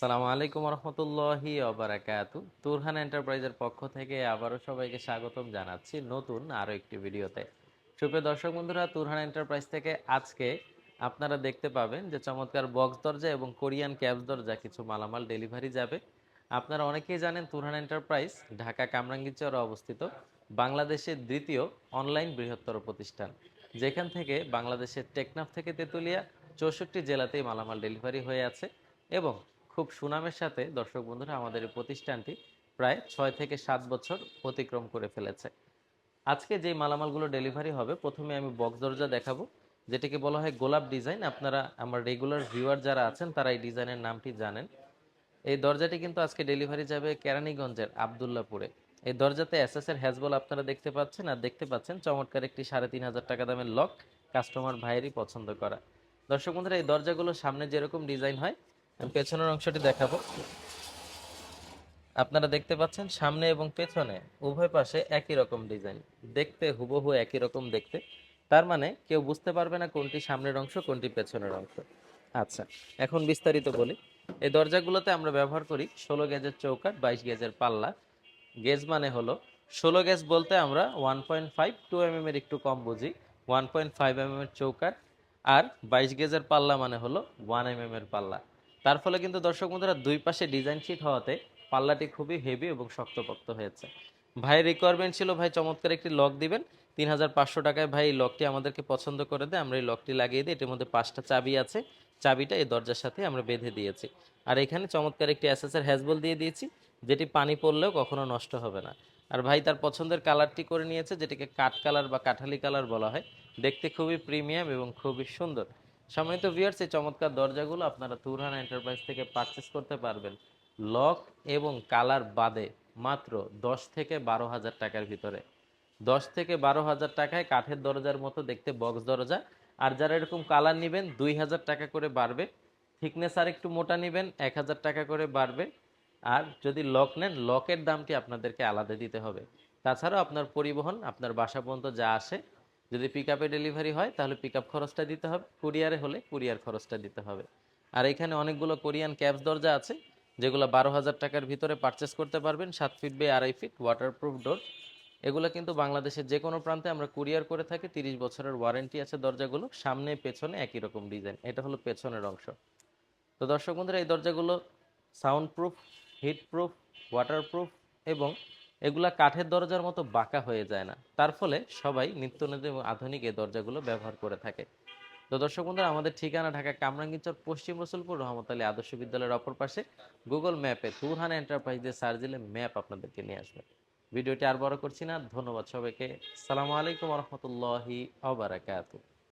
আসসালামু আলাইকুম রহমতুল্লাহি অবরাকাতু তুরহান এন্টারপ্রাইজের পক্ষ থেকে আবারও সবাইকে স্বাগতম জানাচ্ছি নতুন আরও একটি ভিডিওতে। সুপ্রিয় দর্শক বন্ধুরা, তুরহান এন্টারপ্রাইজ থেকে আজকে আপনারা দেখতে পাবেন যে চমৎকার বক্স দরজা এবং কোরিয়ান ক্যাবস দরজা কিছু মালামাল ডেলিভারি যাবে। আপনারা অনেকেই জানেন তুরহান এন্টারপ্রাইজ ঢাকা কামরাঙ্গি কামরাঙ্গীরচরে অবস্থিত বাংলাদেশের দ্বিতীয় অনলাইন বৃহত্তর প্রতিষ্ঠান। যেখান থেকে বাংলাদেশের টেকনাফ থেকে তেঁতুলিয়া চৌষট্টি জেলাতেই মালামাল ডেলিভারি হয়ে আছে এবং খুব সুনামের সাথে, দর্শক বন্ধুরা, আমাদের প্রতিষ্ঠানটি প্রায় ছয় থেকে সাত বছর অতিক্রম করে ফেলেছে। আজকে যে মালামালগুলো ডেলিভারি হবে, প্রথমে আমি বক্স দরজা দেখাবো, যেটাকে বলা হয় গোলাপ ডিজাইন। আপনারা, আমার রেগুলার ভিউয়ার যারা আছেন, তারা এই ডিজাইনের নামটি জানেন। এই দরজাটি কিন্তু আজকে ডেলিভারি যাবে কেরানীগঞ্জের আবদুল্লাপুরে। এই দরজাতে এসএস এর হ্যাজবল আপনারা দেখতে পাচ্ছেন, আর দেখতে পাচ্ছেন চমৎকার একটি সাড়ে তিন হাজার টাকা দামের লক কাস্টমার ভাইয়েরই পছন্দ করা। দর্শক বন্ধুরা, এই দরজাগুলো সামনে যেরকম ডিজাইন হয় পেছনের অংশটি দেখাবো। আপনারা দেখতে পাচ্ছেন সামনে এবং পেছনে উভয় পাশে একই রকম ডিজাইন। দেখতে, হুবহু একই রকম দেখতে। তার মানে কেউ বুঝতে পারবে না কোনটি সামনের অংশ, কোনটি পেছনের অংশ। আচ্ছা এখন বিস্তারিত বলি। এই দরজাগুলোতে আমরা ব্যবহার করি ষোলো গেজের চৌকাট বাইশ গেজের পাল্লা। গেজ মানে হলো, ষোলো গেজ বলতে আমরা one point five, two M এর একটু কম বুঝি। ওয়ান পয়েন্ট ফাইভ এম এর চৌকাট আর বাইশ গেজের পাল্লা মানে হলো ওয়ান এম এর পাল্লা। তার ফলে কিন্তু দর্শক বন্ধুরা দুই পাশে ডিজাইন শিট হওয়াতে পাল্লাটি খুবই হেভি এবং শক্তপোক্ত হয়েছে। ভাইয়ের রিকোয়ারমেন্ট ছিল, ভাই চমৎকার একটি লক দিবেন। তিন হাজার পাঁচশো টাকায় ভাই এই লকটি আমাদেরকে পছন্দ করে দেয়। আমরা এই লকটি লাগিয়ে দিই। এটির মধ্যে পাঁচটা চাবি আছে। চাবিটা এই দরজার সাথে আমরা বেঁধে দিয়েছি। আর এখানে চমৎকার একটি অ্যাসেসের হ্যাজবল দিয়ে দিয়েছি, যেটি পানি পড়লেও কখনো নষ্ট হবে না। আর ভাই তার পছন্দের কালারটি করে নিয়েছে, যেটিকে কাঠ কালার বা কাঠালি কালার বলা হয়। দেখতে খুবই প্রিমিয়াম এবং খুবই সুন্দর। সম্মানিত ভিউয়ার্স এই চমৎকার দরজাগুলো আপনারা তুরহান এন্টারপ্রাইজ থেকে পারচেস করতে পারবেন। লক এবং কালার বাদে মাত্র দশ থেকে বারো হাজার টাকার ভিতরে। দশ থেকে বারো হাজার টাকায় কাঠের দরজার মতো দেখতে বক্স দরজা। আর যারা এরকম কালার নেবেন, দুই হাজার টাকা করে বাড়বে। থিকনেস আর একটু মোটা নেবেন, এক হাজার টাকা করে বাড়বে। আর যদি লক নেন লকের দামটি আপনাদেরকে আলাদা দিতে হবে। তাছাড়াও আপনার পরিবহন, আপনার বাসা পর্যন্ত যা আসে যদি পিক আপে ডেলিভারি হয়, তাহলে পিক আপ খরচটা দিতে হবে। কুরিয়ারে হলে কুরিয়ার খরচটা দিতে হবে। আর এখানে অনেকগুলো কোরিয়ান ক্যাবস দরজা আছে, যেগুলো বারো হাজার টাকার ভিতরে পারচেস করতে পারবেন। সাত ফিট বাই আড়াই ফিট ওয়াটারপ্রুফ ডোর এগুলো কিন্তু বাংলাদেশের যে কোনো প্রান্তে আমরা কুরিয়ার করে থাকি। তিরিশ বছরের ওয়ারেন্টি আছে দরজাগুলো। সামনে, পেছনে একই রকম ডিজাইন এটা হলো পেছনের অংশ। তো দর্শক বন্ধুরা, এই দরজাগুলো sound proof heat proof waterproof এবং এগুলা কাঠের দরজার মতো বাঁকা হয়ে যায় না। তার ফলে সবাই নিত্য নতুন এবং আধুনিক এই দরজাগুলো ব্যবহার করে থাকে। তো দর্শক বন্ধুরা, আমাদের ঠিকানা ঢাকা কামরাঙ্গীরচর, পশ্চিম রসুলপুর, রহমত আলী আদর্শ বিদ্যালয়ের অপর পাশে গুগল ম্যাপে তুরহান এন্টারপ্রাইজ দিয়ে সার্চ দিলে ম্যাপ আপনাদেরকে নিয়ে আসবে। ভিডিওটি আর বড় করছি না। ধন্যবাদ সবাইকে। সালামু আলাইকুম রহমতুল্লাহি আবরাকাতু